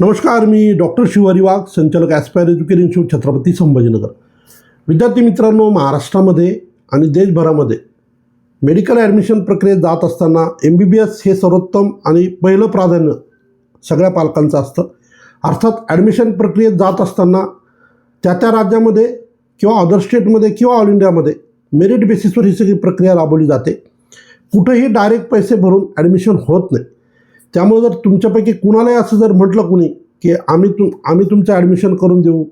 नमस्कार मी डॉक्टर शिवारी वाघ संचालक aspire education institute Chhatrapati Sambhajinagar. विद्यार्थी मित्रांनो महाराष्ट्रामध्ये आणि देशभरामध्ये मेडिकल ॲडमिशन प्रक्रियेत जात असताना एम बी बी एस हे सर्वोत्तम आणि पहिलं प्राधान्य सगळ्या पालकांचं असतं. अर्थात ॲडमिशन प्रक्रियेत जात असताना त्या त्या राज्यामध्ये किंवा अदर स्टेटमध्ये किंवा ऑल इंडियामध्ये मेरिट बेसिसवर ही सगळी प्रक्रिया राबवली जाते. कुठंही डायरेक्ट पैसे भरून ॲडमिशन होत नाही. त्यामुळे जर तुमच्यापैकी कुणालाही असं जर म्हटलं कुणी की आम्ही तुम आम्ही तुमचं ॲडमिशन करून देऊ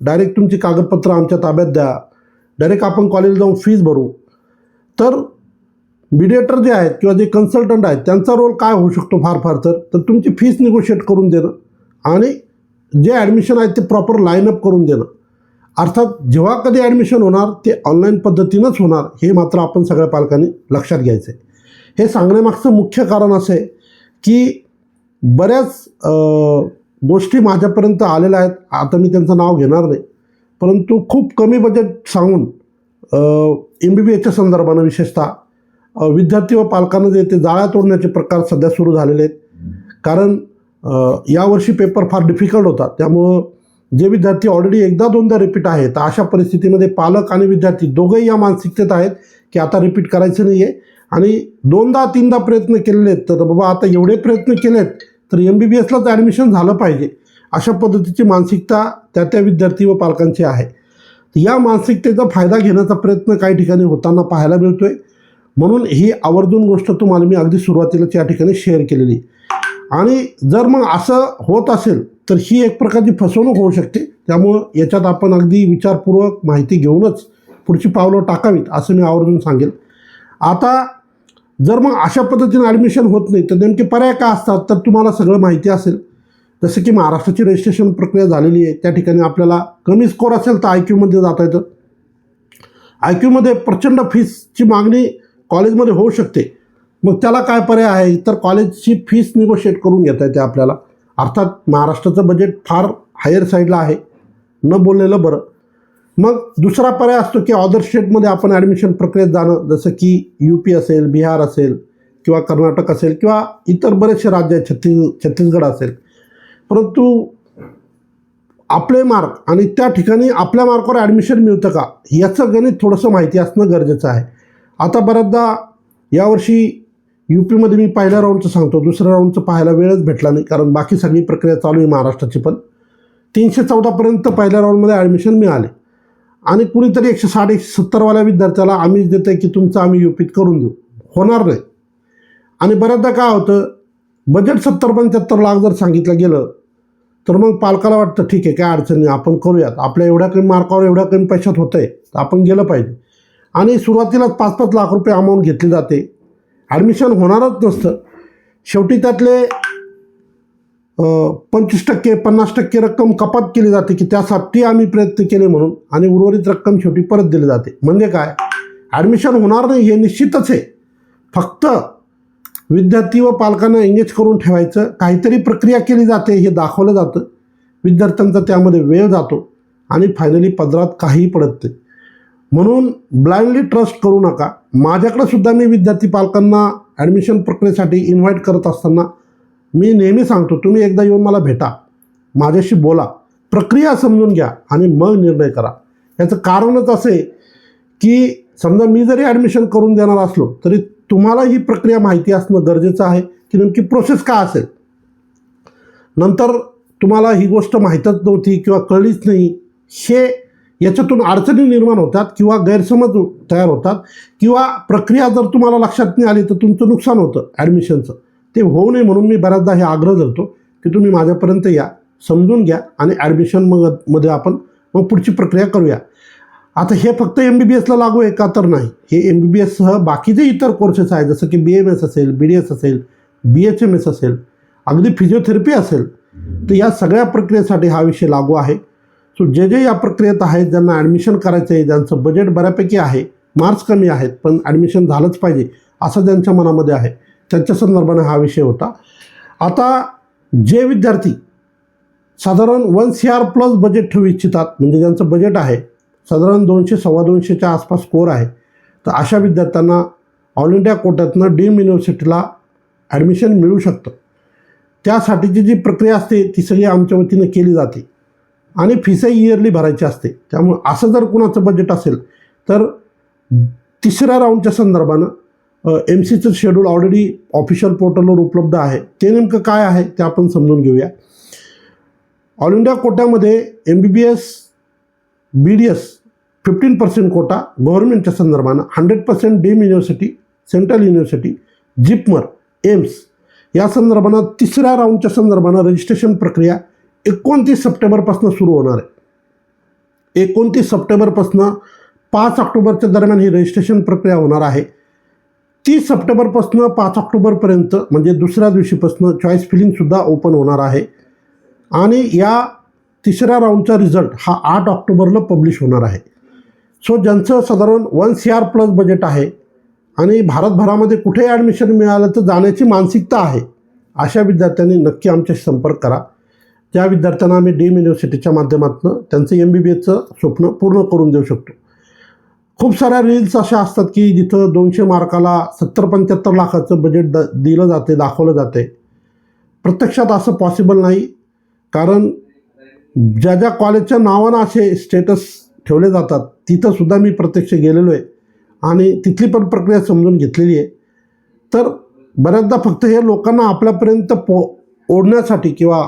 डायरेक्ट तुमची कागदपत्रं आमच्या ताब्यात द्या डायरेक्ट आपण कॉलेज जाऊन फीज भरू तर मिडिएटर जे आहेत किंवा जे कन्सल्टंट आहेत त्यांचा रोल काय होऊ शकतो फार फार तर? तर तुमची फीस निगोशिएट करून देणं आणि जे ॲडमिशन आहेत ते प्रॉपर लाईनअप करून देणं. अर्थात जेव्हा कधी ॲडमिशन होणार ते ऑनलाईन पद्धतीनंच होणार हे मात्र आपण सगळ्या पालकांनी लक्षात घ्यायचं आहे हे सांगण्यामागचं मुख्य कारण असं आहे की बऱ्याच गोष्टी माझ्यापर्यंत आलेल्या आहेत. आता मी त्यांचं नाव घेणार नाही. परंतु खूप कमी बजेट सांगून एम बी बी एच्या संदर्भानं विशेषतः विद्यार्थी व पालकांना जे ते जाळ्या तोडण्याचे प्रकार सध्या सुरू झालेले आहेत. कारण यावर्षी पेपर फार डिफिकल्ट होता. त्यामुळं जे विद्यार्थी ऑलरेडी एकदा दोनदा रिपीट आहेत तर अशा परिस्थितीमध्ये पालक आणि विद्यार्थी दोघंही या मानसिकतेत आहेत की आता रिपीट करायचं नाही आहे आणि दोनदा तीनदा प्रयत्न केलेले आहेत. तर बाबा आता एवढे प्रयत्न केलेत तर एम बी बी एसलाच ॲडमिशन झालं पाहिजे. अशा पद्धतीची मानसिकता त्या त्या विद्यार्थी व पालकांची आहे. या मानसिकतेचा फायदा घेण्याचा प्रयत्न काही ठिकाणी होताना पाहायला मिळतो आहे म्हणून ही आवर्जून गोष्ट तुम्हाला मी अगदी सुरुवातीलाच या ठिकाणी शेअर केलेली. आणि जर मग असं होत असेल तर ही एक प्रकारची फसवणूक होऊ शकते. त्यामुळं याच्यात आपण अगदी विचारपूर्वक माहिती घेऊनच पुढची पावलं टाकावीत असं मी आवर्जून सांगेल. आता जर मग अशा पद्धतीने ॲडमिशन होत नाही तर नेमके पर्याय काय असतात? तर तुम्हाला सगळं माहिती असेल. जसं की महाराष्ट्राची रजिस्ट्रेशन प्रक्रिया झालेली आहे त्या ठिकाणी आपल्याला कमी स्कोर असेल तर आय क्यूमध्ये जाता येतं. आय क्यूमध्ये प्रचंड फीसची मागणी कॉलेजमध्ये होऊ शकते. मग त्याला काय पर्याय आहे? तर कॉलेजची फीस निगोशिएट करून घेता येते आपल्याला. अर्थात महाराष्ट्राचं बजेट फार हायर साईडला आहे. न बोललेलं बरं. मग दुसरा पर्याय असतो की ऑदर स्टेटमध्ये आपण ॲडमिशन प्रक्रियेत जाणं. जसं की यू पी असेल बिहार असेल किंवा कर्नाटक असेल किंवा इतर बरेचसे राज्य आहेत छत्तीस छत्तीसगड असेल. परंतु आपले मार्क आणि त्या ठिकाणी आपल्या मार्कवर ॲडमिशन मिळतं का? याचं गणित थोडंसं माहिती असणं गरजेचं आहे. आता बऱ्याचदा यावर्षी यू पीमध्ये मी पहिल्या राऊंडचं सांगतो. दुसऱ्या राऊंडचं पाहायला वेळच भेटला नाही कारण बाकी सगळी प्रक्रिया चालू आहे महाराष्ट्राची पण. तीनशे चौदापर्यंत पहिल्या राऊंडमध्ये ॲडमिशन मिळाले. आणि कुणीतरी एकशे साठ एकशे सत्तरवाल्या विद्यार्थ्याला आम्ही देतं आहे की तुमचं आम्ही युपीत करून देऊ. होणार नाही. आणि बऱ्याचदा काय होतं बजेट सत्तर पंच्याहत्तर लाख जर सांगितलं गेलं तर मग पालकाला वाटतं ठीक आहे काय अडचण नाही आपण करूयात. आपल्या एवढ्या कमी मार्कावर एवढ्या कमी पैशात होतं आहे तर आपण गेलं पाहिजे. आणि सुरुवातीलाच पाच पाच लाख रुपये अमाऊंट घेतली जाते. ॲडमिशन होणारच नसतं. शेवटी त्यातले पंचवीस टक्के पन्नास टक्के रक्कम कपात केली जाते की त्यासाठी आम्ही प्रयत्न केले म्हणून आणि उर्वरित रक्कम शेवटी परत दिली जाते. म्हणजे काय? ॲडमिशन होणार नाही हे निश्चितच आहे. फक्त विद्यार्थी व पालकांना एंगेज करून ठेवायचं. काहीतरी प्रक्रिया केली जाते हे दाखवलं जातं. विद्यार्थ्यांचा त्यामध्ये वेळ जातो आणि फायनली पदरात काहीही पडत नाही. म्हणून ब्लाइंडली ट्रस्ट करू नका. माझ्याकडे सुद्धा मी विद्यार्थी पालकांना ॲडमिशन प्रक्रियेसाठी इन्व्हाइट करत असताना मी नेहमी सांगतो तुम्ही एकदा येऊन मला भेटा. माझ्याशी बोला. प्रक्रिया समजून घ्या आणि मग निर्णय करा. याचं कारणच असे की समजा मी जरी ॲडमिशन करून देणार असलो तरी तुम्हाला ही प्रक्रिया माहिती असणं गरजेचं आहे की नेमकी प्रोसेस काय असेल? नंतर तुम्हाला ही गोष्ट माहीतच नव्हती किंवा कळलीच नाही. हे याच्यातून अडचणी निर्माण होतात किंवा गैरसमज तयार होतात किंवा प्रक्रिया जर तुम्हाला लक्षात नाही आली तर तुमचं नुकसान होतं ॲडमिशनचं ते होऊ नये म्हणून मी बऱ्याचदा हे आग्रह धरतो की तुम्ही माझ्यापर्यंत या समजून घ्या आणि ॲडमिशन मग मध्ये आपण मग पुढची प्रक्रिया करूया. आता हे फक्त एम बी बी एसला लागू आहे का तर नाही? हे एम बी बी एससह बाकीचे इतर कोर्सेस आहेत जसं की बी एम एस असेल बी डी एस असेल बी एच एम एस असेल अगदी फिजिओथेरपी असेल तर या सगळ्या प्रक्रियेसाठी हा विषय लागू आहे. सो जे जे या प्रक्रियेत आहेत ज्यांना ॲडमिशन करायचं आहे ज्यांचं बजेट बऱ्यापैकी आहे मार्क्स कमी आहेत पण ॲडमिशन झालंच पाहिजे असं ज्यांच्या मनामध्ये आहे. त्यांच्या संदर्भाने हा विषय होता. आता जे विद्यार्थी साधारण one C R plus budget ठेवू इच्छितात म्हणजे ज्यांचं बजेट आहे साधारण दोनशे सव्वा दोनशेच्या आसपास स्कोअर आहे तर अशा विद्यार्थ्यांना ऑल इंडिया कोट्यातनं डीम युनिव्हर्सिटीला ॲडमिशन मिळू शकतं. त्यासाठीची जी प्रक्रिया असते ती सगळी आमच्या वतीनं केली जाते. आणि फीसही इयरली भरायची असते. त्यामुळे असं जर कुणाचं बजेट असेल तर तिसऱ्या राऊंडच्या संदर्भानं एम सीचं शेड्यूल ऑलरेडी ऑफिशियल पोर्टलवर उपलब्ध आहे. ते नेमकं काय आहे ते आपण समजून घेऊया. All India कोट्यामध्ये M B B S B D S fifteen percent quota गव्हर्नमेंटच्या संदर्भानं hundred percent deemed university central university JIPMER AIIMS या संदर्भानं तिसऱ्या राऊंडच्या संदर्भानं रजिस्ट्रेशन प्रक्रिया एकोणतीस सप्टेंबरपासून सुरू होणार आहे. एकोणतीस सप्टेंबरपासून पाच ऑक्टोबरच्या दरम्यान ही रजिस्ट्रेशन प्रक्रिया होणार आहे. तीस सप्टेंबरपासून पाच ऑक्टोबरपर्यंत म्हणजे दुसऱ्या दिवशीपासून चॉईस फिलिंगसुद्धा ओपन होणार आहे. आणि या तिसऱ्या राऊंडचा रिझल्ट हा आठ ऑक्टोबरला पब्लिश होणार आहे. सो ज्यांचं साधारण one C R plus budget आहे आणि भारतभरामध्ये कुठेही ॲडमिशन मिळालं तर जाण्याची मानसिकता आहे अशा विद्यार्थ्यांनी नक्की आमच्याशी संपर्क करा. ज्या विद्यार्थ्यांना आम्ही डीम युनिव्हर्सिटीच्या माध्यमातून त्यांचं एम बी बी एचं स्वप्न पूर्ण करून देऊ शकतो. खूप साऱ्या रील्स अशा असतात की जिथं दोनशे मार्काला सत्तर पंच्याहत्तर लाखाचं बजेट द दिलं जाते दाखवलं जाते. प्रत्यक्षात असं पॉसिबल नाही. कारण ज्या ज्या कॉलेजच्या नावानं असे स्टेटस ठेवले जातात तिथंसुद्धा मी प्रत्यक्ष गेलेलो आहे. आणि तिथली पण प्रक्रिया समजून घेतलेली आहे. तर बऱ्याचदा फक्त हे लोकांना आपल्यापर्यंत पो ओढण्यासाठी किंवा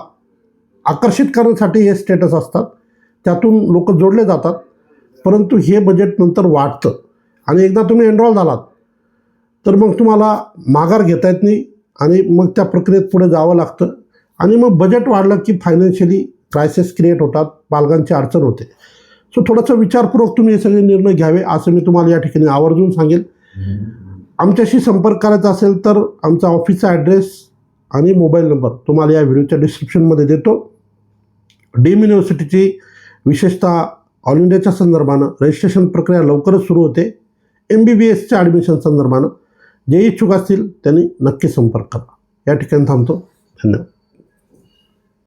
आकर्षित करण्यासाठी हे स्टेटस असतात. त्यातून लोक जोडले जातात. परंतु हे बजेट नंतर वाढतं. आणि एकदा तुम्ही एनरॉल झालात तर मग तुम्हाला माघार घेता येत नाही आणि मग त्या प्रक्रियेत पुढे जावं लागतं. आणि मग बजेट वाढलं की फायनान्शियली क्रायसिस क्रिएट होतात पालकांची अडचण होते. सो थोडंसं विचारपूर्वक तुम्ही हे सगळे निर्णय घ्यावे असं मी तुम्हाला या ठिकाणी आवर्जून सांगेल. आमच्याशी संपर्क करायचा असेल तर आमचा ऑफिसचा ॲड्रेस आणि मोबाईल नंबर तुम्हाला या व्हिडिओच्या डिस्क्रिप्शनमध्ये देतो. डीम युनिव्हर्सिटीची विशेषतः ऑल इंडियाच्या संदर्भानं रजिस्ट्रेशन प्रक्रिया लवकरच सुरू होते. एम बी बी एसच्या ॲडमिशन संदर्भानं. जे इच्छुक असतील त्यांनी नक्की संपर्क करा. या ठिकाणी थांबतो. धन्यवाद.